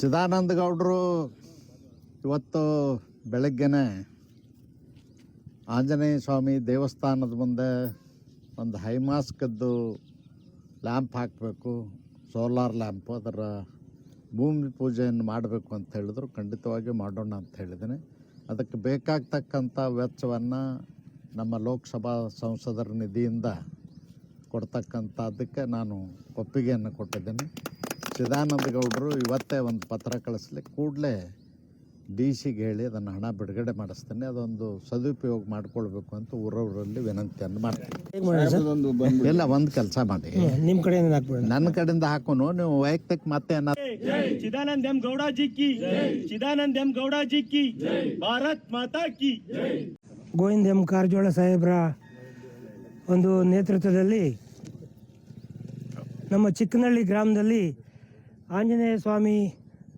ಚಿದಾನಂದ ಗೌಡರು ಇವತ್ತು ಬೆಳಗ್ಗೆನೆ ಆಂಜನೇಯ ಸ್ವಾಮಿ ದೇವಸ್ಥಾನದ ಮುಂದೆ ಒಂದು ಹೈಮಾಸ್ಕದ್ದು ಲ್ಯಾಂಪ್ ಹಾಕಬೇಕು, ಸೋಲಾರ್ ಲ್ಯಾಂಪ್, ಅದರ ಭೂಮಿ ಪೂಜೆಯನ್ನು ಮಾಡಬೇಕು ಅಂತ ಹೇಳಿದ್ರು. ಖಂಡಿತವಾಗಿ ಮಾಡೋಣ ಅಂತ ಹೇಳಿದ್ದೀನಿ. ಅದಕ್ಕೆ ಬೇಕಾಗ್ತಕ್ಕಂಥ ವೆಚ್ಚವನ್ನು ನಮ್ಮ ಲೋಕಸಭಾ ಸಂಸದರ ನಿಧಿಯಿಂದ ಕೊಡ್ತಕ್ಕಂಥದ್ದಕ್ಕೆ ನಾನು ಒಪ್ಪಿಗೆಯನ್ನು ಕೊಟ್ಟಿದ್ದೀನಿ. ಚಿದಾನಂದ ಗೌಡರು ಇವತ್ತೇ ಒಂದು ಪತ್ರ ಕಳಿಸ್ಲಿ. ಕೂಡಲೇ ಡಿ ಸಿಗೆ ಹೇಳಿ ಅದನ್ನು ಹಣ ಬಿಡುಗಡೆ ಮಾಡಿಸ್ತೇನೆ. ಅದೊಂದು ಸದುಪಯೋಗ ಮಾಡ್ಕೊಳ್ಬೇಕು ಅಂತ ಊರವರಲ್ಲಿ ವಿನಂತಿಯನ್ನು ಮಾಡ್ತೀನಿ. ಎಲ್ಲ ಒಂದು ಕೆಲಸ ಮಾಡಿ. ನಿಮ್ಮ ಕಡೆಯಿಂದ ನನ್ನ ಕಡೆಯಿಂದ ಹಾಕೋನು. ನೀವು ವೈಯಕ್ತಿಕ ಮತ್ತೆ ಚಿದಾನಂದ ಎಂ ಗೌಡ ಜಿಕ್ಕಿ ಚಿದಾನಂದ ಎಂ ಗೌಡ ಜಿಕ್ಕಿ ಭಾರತ್ ಮಾತಾ ಕಿ. ಗೋವಿಂದ ಎಂ ಕಾರಜೋಳ ಸಾಹೇಬ್ರ ಒಂದು ನೇತೃತ್ವದಲ್ಲಿ ನಮ್ಮ ಚಿಕ್ಕನಹಳ್ಳಿ ಗ್ರಾಮದಲ್ಲಿ ಆಂಜನೇಯ ಸ್ವಾಮಿ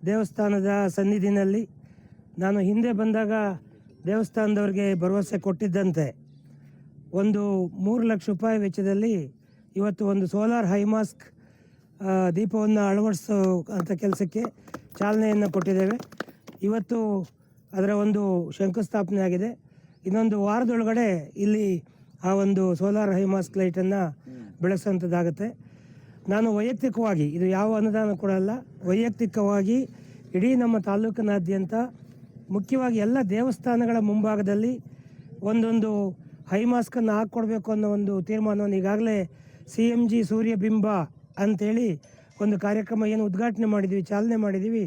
ದೇವಸ್ಥಾನದ ಸನ್ನಿಧಿನಲ್ಲಿ ನಾನು ಹಿಂದೆ ಬಂದಾಗ ದೇವಸ್ಥಾನದವ್ರಿಗೆ ಭರವಸೆ ಕೊಟ್ಟಿದ್ದಂತೆ. ಒಂದು ಮೂರು ಲಕ್ಷ ರೂಪಾಯಿ ವೆಚ್ಚದಲ್ಲಿ ಇವತ್ತು ಒಂದು ಸೋಲಾರ್ ಹೈಮಾಸ್ಕ್ ದೀಪವನ್ನು ಅಳವಡಿಸೋ ಅಂತ ಕೆಲಸಕ್ಕೆ ಚಾಲನೆಯನ್ನು ಕೊಟ್ಟಿದ್ದೇವೆ. ಇವತ್ತು ಅದರ ಒಂದು ಶಂಕುಸ್ಥಾಪನೆ ಆಗಿದೆ. ಇನ್ನೊಂದು ವಾರದೊಳಗಡೆ ಇಲ್ಲಿ ಆ ಒಂದು ಸೋಲಾರ್ ಹೈಮಾಸ್ಕ್ ಲೈಟನ್ನು ಬೆಳೆಸೋಂಥದ್ದಾಗುತ್ತೆ ನಾನು ವೈಯಕ್ತಿಕವಾಗಿ, ಇದು ಯಾವ ಅನುದಾನ ಕೂಡ ಅಲ್ಲ, ವೈಯಕ್ತಿಕವಾಗಿ ಇಡೀ ನಮ್ಮ ತಾಲೂಕಿನಾದ್ಯಂತ ಮುಖ್ಯವಾಗಿ ಎಲ್ಲ ದೇವಸ್ಥಾನಗಳ ಮುಂಭಾಗದಲ್ಲಿ ಒಂದೊಂದು ಹೈ ಮಾಸ್ಕನ್ನು ಹಾಕ್ಕೊಡ್ಬೇಕು ಅನ್ನೋ ಒಂದು ತೀರ್ಮಾನವನ್ನು ಈಗಾಗಲೇ ಸಿ ಎಂ ಜಿ ಸೂರ್ಯಬಿಂಬ ಅಂತೇಳಿ ಒಂದು ಕಾರ್ಯಕ್ರಮ ಏನು ಉದ್ಘಾಟನೆ ಮಾಡಿದ್ದೀವಿ ಚಾಲನೆ ಮಾಡಿದ್ದೀವಿ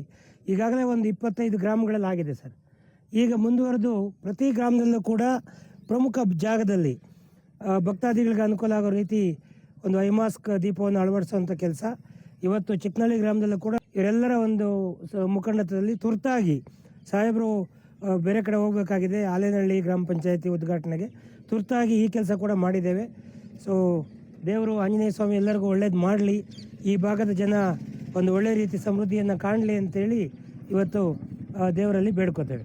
ಈಗಾಗಲೇ ಒಂದು ಇಪ್ಪತ್ತೈದು ಗ್ರಾಮಗಳಲ್ಲಿ ಆಗಿದೆ ಸರ್. ಈಗ ಮುಂದುವರೆದು ಪ್ರತಿ ಗ್ರಾಮದಲ್ಲೂ ಕೂಡ ಪ್ರಮುಖ ಜಾಗದಲ್ಲಿ ಭಕ್ತಾದಿಗಳಿಗೆ ಅನುಕೂಲ ಆಗೋ ರೀತಿ ಒಂದು ಐಮಾಸ್ಕ್ ದೀಪವನ್ನು ಅಳವಡಿಸುವಂಥ ಕೆಲಸ. ಇವತ್ತು ಚಿಕ್ಕನಹಳ್ಳಿ ಗ್ರಾಮದಲ್ಲೂ ಕೂಡ ಇವರೆಲ್ಲರ ಒಂದು ಮುಖಂಡತ್ವದಲ್ಲಿ ತುರ್ತಾಗಿ ಸಾಹೇಬರು ಬೇರೆ ಕಡೆ ಹೋಗಬೇಕಾಗಿದೆ. ಆಲೇನಹಳ್ಳಿ ಗ್ರಾಮ ಪಂಚಾಯತಿ ಉದ್ಘಾಟನೆಗೆ ತುರ್ತಾಗಿ ಈ ಕೆಲಸ ಕೂಡ ಮಾಡಿದ್ದೇವೆ. ಸೊ, ದೇವರು, ಆಂಜನೇಯ ಸ್ವಾಮಿ ಎಲ್ಲರಿಗೂ ಒಳ್ಳೇದು ಮಾಡಲಿ. ಈ ಭಾಗದ ಜನ ಒಂದು ಒಳ್ಳೆ ರೀತಿ ಸಮೃದ್ಧಿಯನ್ನು ಕಾಣಲಿ ಅಂತೇಳಿ ಇವತ್ತು ದೇವರಲ್ಲಿ ಬೇಡ್ಕೋತೇವೆ.